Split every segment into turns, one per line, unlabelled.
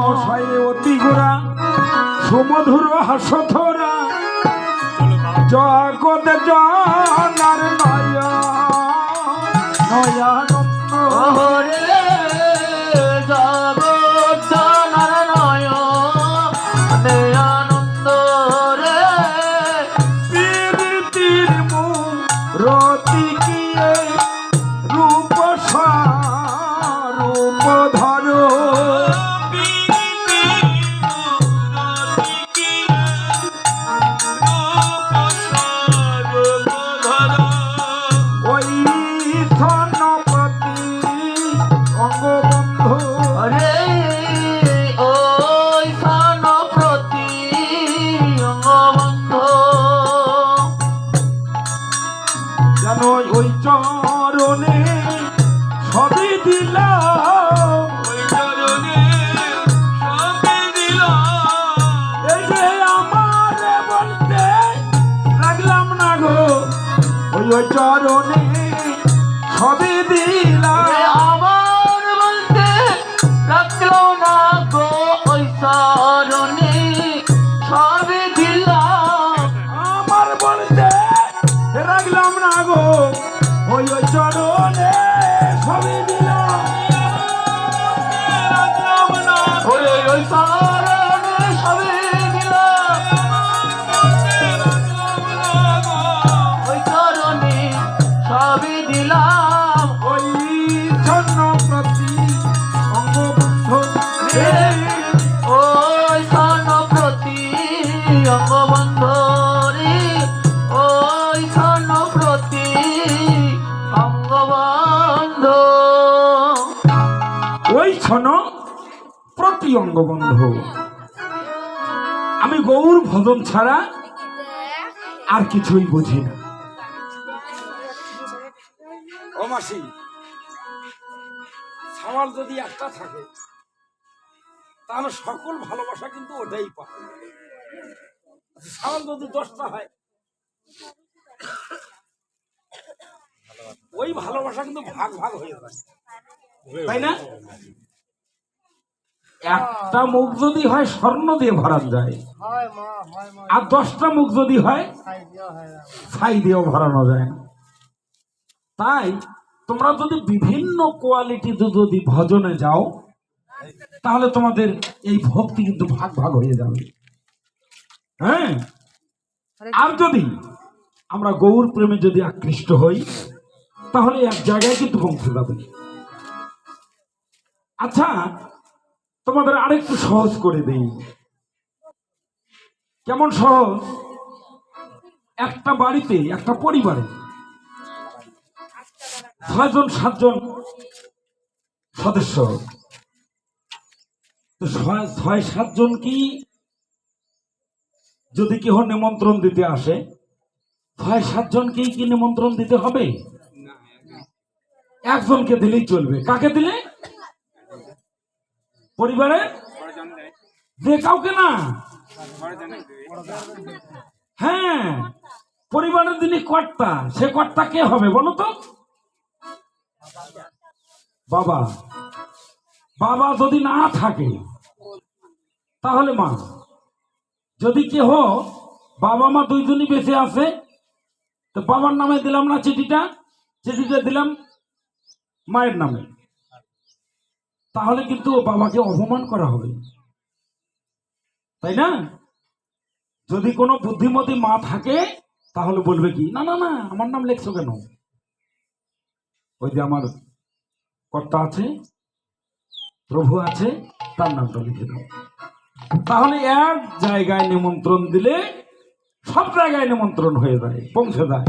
মশাই অতি গোরা সুমধুর হাসথরা জগত জানার নয়া নয়ানন্দ। অঙ্গবন্ধু
রে ওই অঙ্গবন্ধ
যেন ওই চরণে সবই দিলাম। চরণে
ওই
ওই চরণে সবই দিলাম।
ওই ওই
প্রতি অঙ্গবন্ধ আমি গৌর ভজন ছাড়া আর কিছুই বুঝি না। ও মাসি, সওয়াল যদি একটা থাকে, তাহলে সকল ভালোবাসা কিন্তু ওটাই পায়। সওয়াল যদি দশটা হয়, ওই ভালোবাসা কিন্তু ভাগ ভাগ হয়ে যায়। তাই না? একটা মুখ যদি হয় স্বর্ণ দিয়ে ভরান যায়। আর দশটা মুখ যদি হয় ছাই দিয়েও ভরানো যায় না। তাই তোমরা যদি বিভিন্ন কোয়ালিটি যদি ভজনে যাও তাহলে তোমাদের এই ভক্তি কিন্তু ভাগ ভাগ হয়ে যাবে। হ্যাঁ? আর যদি আমরা গৌর প্রেমে যদি আকৃষ্ট হই তাহলে এক জায়গায় কিন্তু পৌঁছে যাবে। আচ্ছা তোমাদের আরেকটু সহজ করে দেই। কেমন সহজ? একটা বাড়িতে, একটা পরিবারে ছয়জন, সাতজন সদস্য। তো ছয় সাতজন কি যদি কেহ নিমন্ত্রণ দিতে আসে, ছয় সাতজনকেই কি নিমন্ত্রণ দিতে হবে? একজনকে দিলেই চলবে। কাকে দিলে? পরিবারে? যে কাউকে না? হ্যাঁ পরিবারের যিনি কর্তা, সে কর্তা কে হবে বলো তো? বাবা বাবা যদি না থাকে, তাহলে মা, যদি কেহ, বাবা মা দুইজনই বেঁচে আছে, তো বাবার নামে দিলাম না চিঠিটা? চিঠিটা দিলাম মায়ের নামে। তাহলে কিন্তু বাবাকে অপমান করা হবে। তাই না? যদি কোনো বুদ্ধিমতী মা থাকে, তাহলে বলবে কি, না না না, আমার নাম লেখছো কেন? ওই যে আমার কর্তা আছে, প্রভু আছে, তার নামটা লিখে দাও। তাহলে এক জায়গায় নিমন্ত্রণ দিলে সব জায়গায় নিমন্ত্রণ হয়ে যায়, পৌঁছে যায়।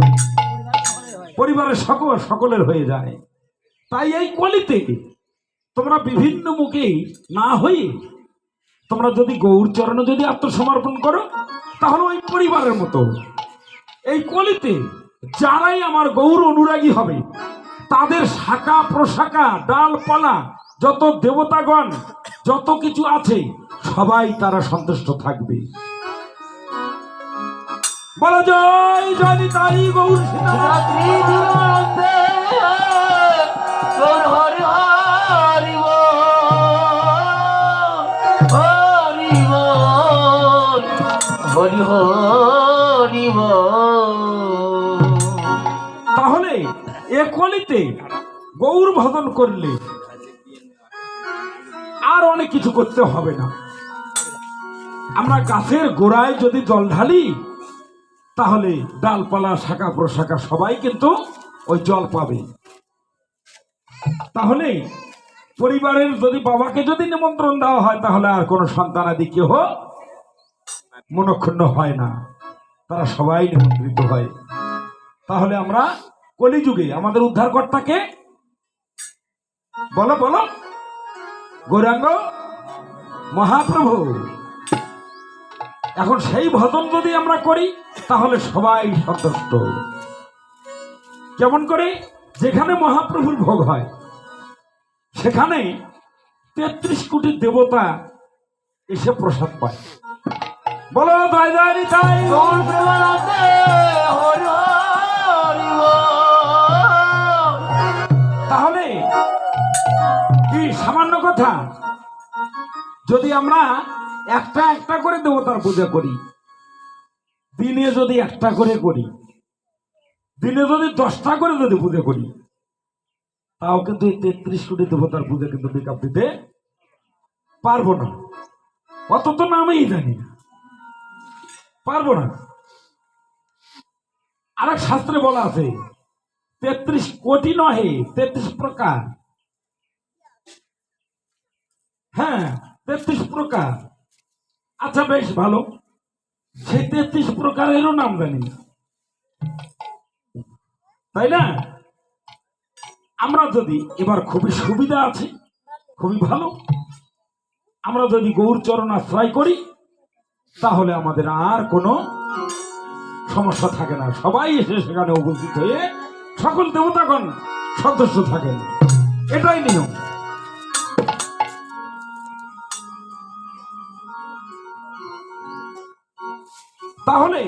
পরিবারের সকল, সকলের হয়ে যায়। তাই এই কলিতে তোমরা বিভিন্ন মুখে না হয়ে তোমরা যদি গৌর চরণে যদি আত্মসমর্পণ করো, তাহলে ওই পরিবারের মতো, এই কলিতে যারাই আমার গৌর অনুরাগী হবে, তাদের শাখা প্রশাখা, ডালপালা, যত দেবতাগণ, যত কিছু আছে, সবাই তারা সন্তুষ্ট থাকবে বলা জয় জয় তাই গৌর সীতারাম।
হরি
তাহলে এ গৌর ভজন করলে আর অনেক কিছু করতে হবে না। আমরা গাছের গোড়ায় যদি জল ঢালি, তাহলে ডালপালা, শাখা, প্রশাখা সবাই কিন্তু ওই জল পাবে। তাহলে পরিবারের যদি বাবাকে যদি নিমন্ত্রণ দেওয়া হয়, তাহলে আর কোনো সন্তানাদি কেহ মনক্ষুণ্ণ হয় না। তারা সবাই নিমন্ত্রিত হয়। তাহলে আমরা কলিযুগে আমাদের উদ্ধারকর্তাকে বলো বলো। গৌরাঙ্গ, মহাপ্রভু, এখন সেই ভজন যদি আমরা করি, তাহলে সবাই সন্তুষ্ট। কেমন করে? যেখানে মহাপ্রভুর ভোগ হয়, সেখানে তেত্রিশ কোটি দেবতা এসে প্রসাদ পায়। বলো
হরি বল
তাহলে কি সামান্য কথা? যদি আমরা একটা একটা করে দেবতার পূজা করি, দিনে যদি একটা করে করি, দিনে যদি দশটা করে যদি পূজা করি, তাও কিন্তু এই তেত্রিশ কোটি দেবতার পূজা কিন্তু মেকআপ দিতে পারব না। অত তো নামেই জানি না। পারব না। আরেক শাস্ত্রে বলা আছে, তেত্রিশ কোটি নহে, তেত্রিশ প্রকার। হ্যাঁ তেত্রিশ প্রকার। আচ্ছা বেশ ভালো। সেই তেত্রিশ প্রকারেরও নাম জানি। তাই না? আমরা যদি, এবার খুবই সুবিধা আছে, খুবই ভালো। আমরা যদি গৌর চরণ আশ্রয় করি তাহলে আমাদের আর কোনো সমস্যা থাকে না। সবাই এসে সেখানে উপস্থিত হয়ে সকল দেবতাগণ সদস্য থাকেন। এটাই নিয়ম। তাহলে